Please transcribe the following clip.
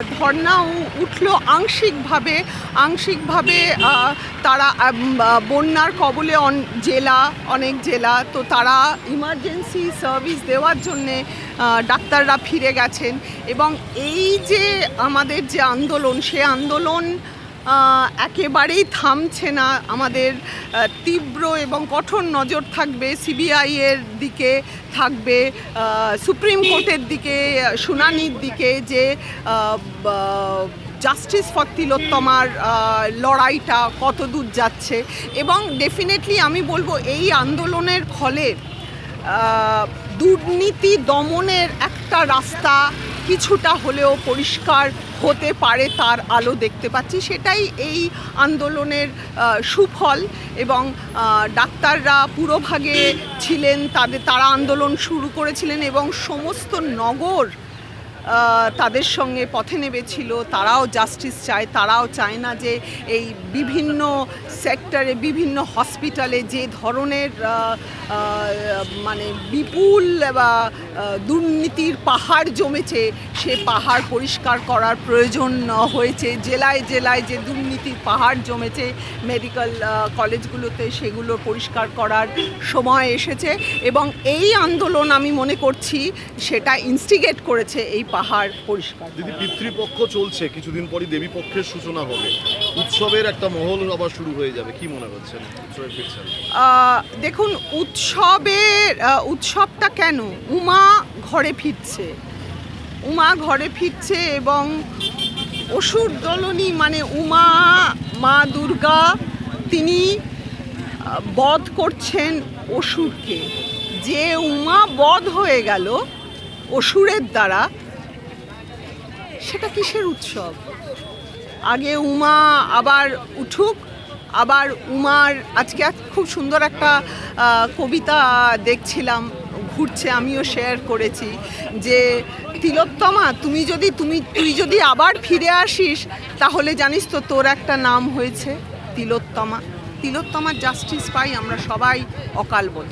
ধর্না উঠল আংশিকভাবে আংশিকভাবে তারা বন্যার কবলে জেলা, অনেক জেলা, তো তারা ইমার্জেন্সি সার্ভিস দেওয়ার জন্যে ডাক্তাররা ফিরে গেছেন। এবং এই যে আমাদের যে আন্দোলন, সে আন্দোলন একেবারেই থামছে না। আমাদের তীব্র এবং কঠোর নজর থাকবে সিবিআই এর দিকে থাকবে সুপ্রিম কোর্টের দিকে, শুনানির দিকে যে জাস্টিস ফর তিলোত্তমার লড়াইটা কত দূর যাচ্ছে। এবং ডেফিনেটলি আমি বলব, এই আন্দোলনের ফলে দুর্নীতি দমনের একটা রাস্তা কিছুটা হলেও পরিষ্কার হতে পারে তার আলো দেখতে পাচ্ছি। সেটাই এই আন্দোলনের সুফল এবং ডাক্তাররা পুরোভাগে ছিলেন, তাদের, তারা আন্দোলন শুরু করেছিলেন এবং সমস্ত নগর তাদের সঙ্গে পথে নেমেছিল, তারাও জাস্টিস চায়, তারাও চায় না যে এই বিভিন্ন সেক্টরে বিভিন্ন হসপিটালে যে ধরনের মানে বিপুল বা দুর্নীতির পাহাড় জমেছে, সে পাহাড় পরিষ্কার করার প্রয়োজন হয়েছে। জেলায় জেলায় যে দুর্নীতির পাহাড় জমেছে মেডিকেল কলেজগুলোতে সেগুলো পরিষ্কার করার সময় এসেছে এবং এই আন্দোলন আমি মনে করছি সেটা ইনস্টিগেট করেছে এই পাহাড় পরিষ্কার দিদি পিতৃপক্ষ চলছে কিছুদিন পরই দেবী পক্ষের সূচনা হবে। উৎসবের একটা মহল আবার শুরু হয়ে যাবে কি মনে আহ, দেখুন উৎসবের উৎসবটা কেন? উমা ঘরে ফিরছে। উমা ঘরে ফিরছে এবং অসুর দলনী মানে উমা মা দুর্গা তিনি বধ করছেন অসুরকে। যে উমা বধ হয়ে গেল অসুরের দ্বারা সেটা কিসের উৎসব? আগে উমা আবার উঠুক, আবার উমার আজকে খুব সুন্দর একটা কবিতা দেখছিলাম, ঘুরছে আমিও শেয়ার করেছি যে, তিলোত্তমা, তুমি যদি, তুমি, তুই যদি আবার ফিরে আসিস, তাহলে জানিস তো তোর একটা নাম হয়েছে, তিলোত্তমা। তিলোত্তমার জাস্টিস পাই আমরা সবাই অকাল বলি।